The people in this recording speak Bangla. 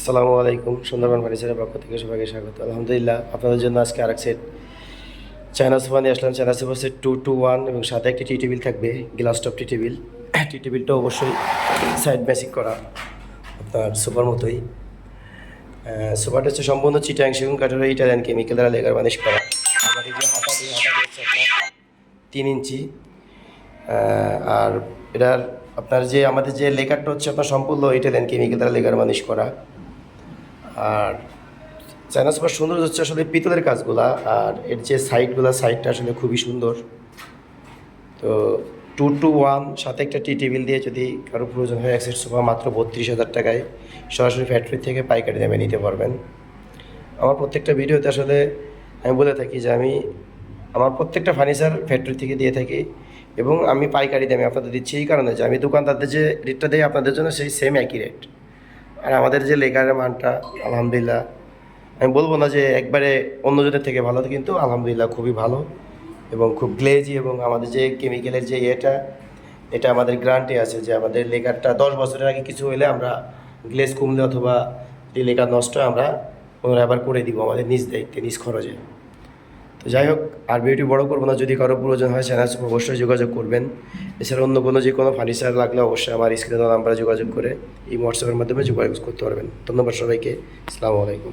আসসালামু আলাইকুম, সুন্দরবন ফার্নিচারের পক্ষ থেকে সবাইকে স্বাগত। আলহামদুলিল্লাহ, আপনাদের জন্য আজকে আরেক সেট চায়না সোফা নিয়ে আসলাম। China sofa set two two one এবং সাথে একটি টি টেবিল থাকবে glass top tea table. Tea টেবিলটা অবশ্যই সাইড বেসিক করা আপনার সোফার মতোই। সোফাটা হচ্ছে সম্পূর্ণ চিটাং, সেগুন, কাঠের ইটালিয়ান কেমিক্যাল দ্বারা লেগার মালিশ করা। তিন ইঞ্চি। আর এটার আপনার যে, আমাদের যে লেকারটা হচ্ছে আপনার সম্পূর্ণ ইটালিয়ান কেমিক্যাল দ্বারা লেগার মালিশ করা। আর চায়না সুপার সুন্দর হচ্ছে আসলে পিতলের কাজগুলা, আর এর যে সাইডগুলা সাইডটা আসলে খুবই সুন্দর। তো টু টু ওয়ান সাথে একটা টি টেবিল দিয়ে যদি কারও প্রয়োজন হয় সেট সোফা মাত্র বত্রিশ হাজার টাকায়। সরাসরি ফ্যাক্টরি থেকে পাইকারি দামে নিতে পারবেন। আমার প্রত্যেকটা ভিডিওতে আসলে আমি বলে থাকি যে আমি আমার প্রত্যেকটা ফার্নিচার ফ্যাক্টরি থেকে দিয়ে থাকি এবং আমি পাইকারি দামে আপনাদের দিচ্ছি। এই কারণে যে আমি দোকানদারদের যে রেটটা দিই, আপনাদের জন্য সেই সেম একই রেট আর আমাদের যে লেকারের মানটা, আলহামদুলিল্লাহ। আমি বলব না যে একবারে অন্যজনের থেকে ভালো, কিন্তু আলহামদুলিল্লাহ খুবই ভালো এবং খুব গ্লেজি এবং আমাদের যে কেমিক্যালের যে ইয়েটা, এটা আমাদের গ্রান্টে আছে যে আমাদের লেকারটা দশ বছরের আগে কিছু হলে আমরা গ্লেজ কমলে অথবা লেকার নষ্ট আমরা পুনরায় আবার করে দিব আমাদের নিজ দায়িত্বে, নিজ খরচে। তো যাই হোক, আর ভিডিওটি বড় করব না। যদি কারও প্রয়োজন হয়, চ্যানেল অবশ্যই যোগাযোগ করবেন। এছাড়া অন্য কোনো যে কোনো ফার্নিচার লাগলে অবশ্যই আমার স্ক্রিনে নাম্বারে যোগাযোগ করে এই হোয়াটসঅ্যাপের মাধ্যমে যোগাযোগ করতে পারবেন। ধন্যবাদ সবাইকে। আসসালামু আলাইকুম।